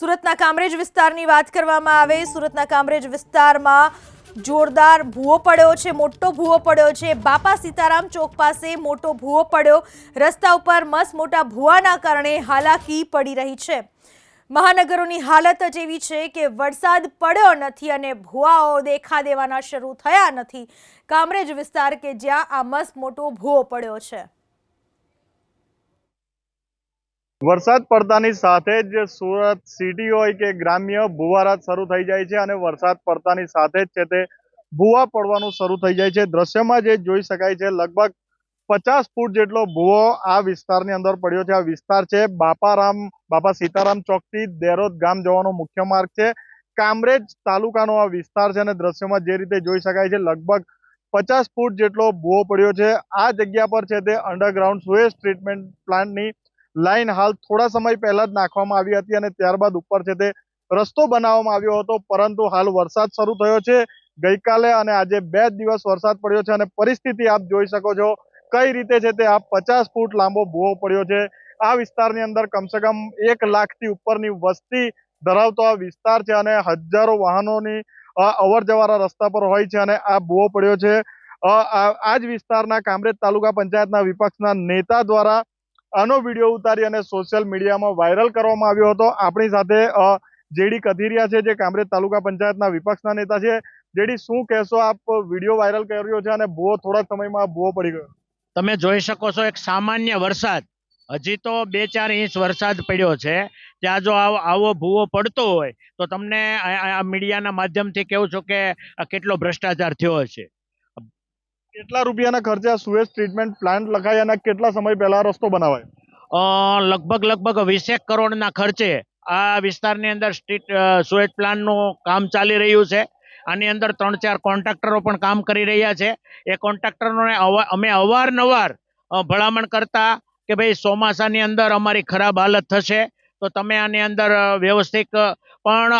સુરતના કામરેજ વિસ્તારની વાત કરવામાં આવે, સુરતના કામરેજ વિસ્તારમાં જોરદાર ભૂવો પડ્યો છે, મોટો ભૂવો પડ્યો છે. બાપા સીતારામ ચોક પાસે મોટો ભૂવો પડ્યો. રસ્તા ઉપર મસ્ત મોટા ભૂવાના કારણે હાલાકી પડી રહી છે. મહાનગરોની હાલત જ એવી છે કે વરસાદ પડ્યો નથી અને ભૂવાઓ દેખા દેવાના શરૂ થયા નથી. કામરેજ વિસ્તાર કે જ્યાં આ મસ્ત મોટો ભૂવો પડ્યો છે. વરસાદ પડતાની સાથે જ સુરત સિટી હોય કે ગ્રામ્ય ભૂવારાત શરૂ થઈ જાય છે અને વરસાદ પડતાની સાથે જ છે તે ભૂવા પડવાનું શરૂ થઈ જાય છે. દ્રશ્યમાં જે જોઈ શકાય છે, લગભગ પચાસ ફૂટ જેટલો ભૂવો આ વિસ્તારની અંદર પડ્યો છે. આ વિસ્તાર છે બાપારામ, બાપા સીતારામ ચોકથી દેરોદ ગામ જવાનો મુખ્ય માર્ગ છે. કામરેજ તાલુકાનો આ વિસ્તાર છે અને દ્રશ્યમાં જે રીતે જોઈ શકાય છે, લગભગ પચાસ ફૂટ જેટલો ભૂવો પડ્યો છે. આ જગ્યા પર છે તે અંડરગ્રાઉન્ડ સુએઝ ટ્રીટમેન્ટ પ્લાન્ટની લાઈન હાલ થોડા સમય પહેલા જ નાખવામાં આવી હતી અને ત્યારબાદ ઉપર છે તે રસ્તો બનાવવામાં આવ્યો હતો, પરંતુ હાલ વરસાદ શરૂ થયો છે. ગઈકાલે અને આજે બે દિવસ વરસાદ પડ્યો છે અને પરિસ્થિતિ આપ જોઈ શકો છો કઈ રીતે છે તે આ પચાસ ફૂટ લાંબો ભૂવો પડ્યો છે. આ વિસ્તારની અંદર કમસે કમ એક લાખથી ઉપરની વસ્તી ધરાવતો આ વિસ્તાર છે અને હજારો વાહનોની અવર જવર રસ્તા પર હોય છે અને આ ભૂવો પડ્યો છે. આ જ વિસ્તારના કામરેજ તાલુકા પંચાયતના વિપક્ષના નેતા દ્વારા આનો વીડિયો ઉતારી અને સોશિયલ મીડિયામાં વાયરલ કરવામાં આવ્યો હતો. આપણી સાથે જેડી કથિરિયા છે, જે કામરેજ તાલુકા પંચાયતના વિપક્ષના નેતા છે. જેડી શું કહેશો? આપ વીડિયો વાયરલ કર્યો છે અને ભૂવો થોડાક સમયમાં ભૂવો પડી ગયો. તમે જોઈ શકો છો, એક સામાન્ય વરસાદ. હજી તો બે ચાર ઇંચ વરસાદ પડ્યો છે. ત્યાં જો આવો ભૂવો પડતો હોય, તો તમને આ- મીડિયાના માધ્યમથી કહું છું કે કેટલો ભ્રષ્ટાચાર થયો છે કેટલા રૂપિયાના ખર્ચે આ સુએઝ ટ્રીટમેન્ટ પ્લાન્ટ લખાય અને કેટલા સમય પહેલા રસ્તો બનાવાય? લગભગ લગભગ વીસેક કરોડના ખર્ચે આ વિસ્તારની અંદર સ્ટ્રીટ સુએજ પ્લાન્ટનું કામ ચાલી રહ્યું છે. આની અંદર ત્રણ ચાર કોન્ટ્રાક્ટરો પણ કામ કરી રહ્યા છે. એ કોન્ટ્રાક્ટરોને અમે અવારનવાર ભલામણ કરતા કે ભાઈ ચોમાસાની અંદર અમારી ખરાબ હાલત થશે, તો તમે આની અંદર વ્યવસ્થિત પણ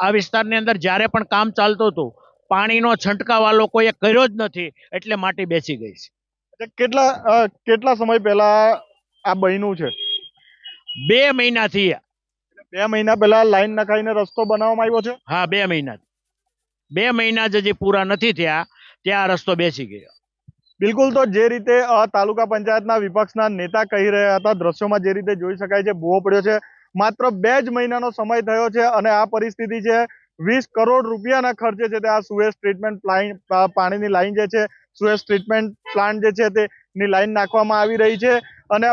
આ વિસ્તારની અંદર જ્યારે પણ કામ ચાલતું હતું પાણીનો છંટકાવ આ લોકોએ કર્યો જ નથી એટલે માટી બેસી ગઈ છે. એટલે કેટલા કેટલા સમય પહેલા આ બન્યું છે? બે મહિનાથી. બે મહિના પહેલા લાઈન નખાઈને રસ્તો બનાવવામાં આવ્યો છે? હા બે મહિના બે મહિના જ હજી પૂરા નથી થયા ત્યાં રસ્તો બેસી ગયો. બિલકુલ તો જે રીતે તાલુકા પંચાયતના વિપક્ષના નેતા કહી રહ્યા હતા દ્રશ્યોમાં જે રીતે જોઈ શકાય છે ભૂવો પડ્યો છે. માત્ર બે જ મહિનાનો સમય થયો છે અને આ પરિસ્થિતિ છે વીસ કરોડ રૂપિયાના ખર્ચે છે તે આ સુએઝ ટ્રીટમેન્ટ લાઈન પાણીની લાઈન જે છે સુએઝ ટ્રીટમેન્ટ પ્લાન્ટ જે છે તેની લાઈન નાખવામાં આવી રહી છે. અને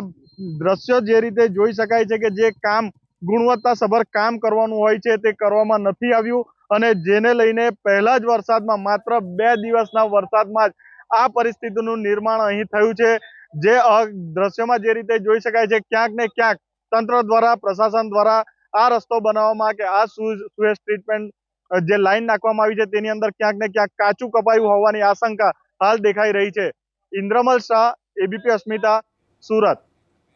દ્રશ્યો જે રીતે જોઈ શકાય છે કે જે કામ ગુણવત્તાસભર કામ કરવાનું હોય છે તે કરવામાં નથી આવ્યું. અને જેને લઈને પહેલા જ વરસાદમાં માત્ર બે દિવસના વરસાદમાં જ આ પરિસ્થિતિનું નિર્માણ અહીં થયું છે. જે દ્રશ્યમાં જે રીતે જોઈ શકાય છે, ક્યાંક ને ક્યાંક તંત્ર દ્વારા, પ્રશાસન દ્વારા આ રસ્તો બનાવવામાં કે આ સુએઝ ટ્રીટમેન્ટ જે લાઈન નાખવામાં આવી છે તેની અંદર ક્યાંક ને ક્યાંક કાચું કપાયું હોવાની આશંકા હાલ દેખાઈ રહી છે. ઇન્દ્રમલ શાહ, એબીપી અસ્મિતા, સુરત.